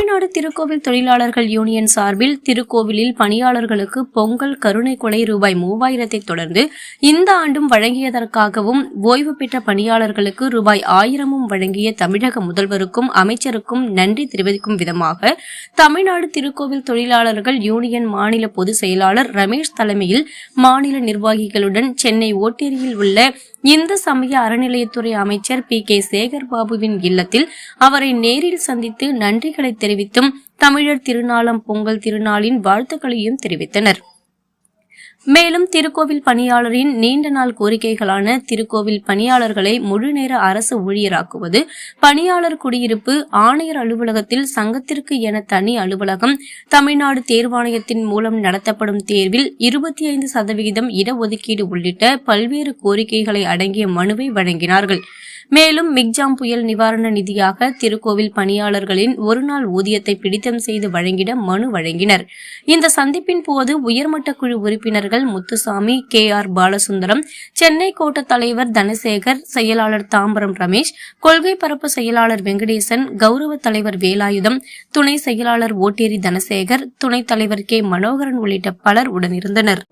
தமிழ்நாடு திருக்கோவில் தொழிலாளர்கள் யூனியன் சார்பில் திருக்கோவிலில் பணியாளர்களுக்கு பொங்கல் கருணை கொலை ரூபாய் மூவாயிரத்தை தொடர்ந்து இந்த ஆண்டும் வழங்கியதற்காகவும் ஓய்வு பெற்ற பணியாளர்களுக்கு ரூபாய் ஆயிரமும் வழங்கிய தமிழக முதல்வருக்கும் அமைச்சருக்கும் நன்றி தெரிவிக்கும் விதமாக தமிழ்நாடு திருக்கோவில் தொழிலாளர்கள் யூனியன் மாநில பொதுச் செயலாளர் ரமேஷ் தலைமையில் மாநில நிர்வாகிகளுடன் சென்னை ஓட்டேரியில் உள்ள இந்து சமய அறநிலையத்துறை அமைச்சர் பி கே சேகர் பாபுவின் இல்லத்தில் அவரை நேரில் சந்தித்து நன்றிகளை தெரிவித்தும் தமிழர் திருநாளம் பொங்கல் திருநாளின் வாழ்த்துக்களையும் தெரிவித்தனர். மேலும் திருக்கோவில் பணியாளரின் நீண்ட நாள் கோரிக்கைகளான திருக்கோவில் பணியாளர்களை முழுநேர அரசு ஊழியராக்குவது பணியாளர் குடியிருப்பு ஆணையர் அலுவலகத்தில் சங்கத்திற்கு என தனி அலுவலகம் தமிழ்நாடு தேர்வாணையத்தின் மூலம் நடத்தப்படும் தேர்வில் இருபத்தி ஐந்து சதவிகிதம் இடஒதுக்கீடு உள்ளிட்ட பல்வேறு கோரிக்கைகளை அடங்கிய மனுவை வழங்கினார்கள். மேலும் மிக்ஜாம் புயல் நிவாரண நிதியாக திருக்கோவில் பணியாளர்களின் ஒருநாள் ஊதியத்தை பிடித்தம் செய்து வழங்கிட மனு வழங்கினர். இந்த சந்திப்பின் போது உயர்மட்ட குழு உறுப்பினர்கள் முத்துசாமி கே ஆர் பாலசுந்தரம் சென்னை கோட்ட தலைவர் தனசேகர் செயலாளர் தாம்பரம் ரமேஷ் கொள்கை பரப்பு செயலாளர் வெங்கடேசன் கௌரவ தலைவர் வேலாயுதம் துணை செயலாளர் ஓட்டேரி தனசேகர் துணைத் தலைவர் கே மனோகரன் உள்ளிட்ட பலர் உடனிருந்தனர்.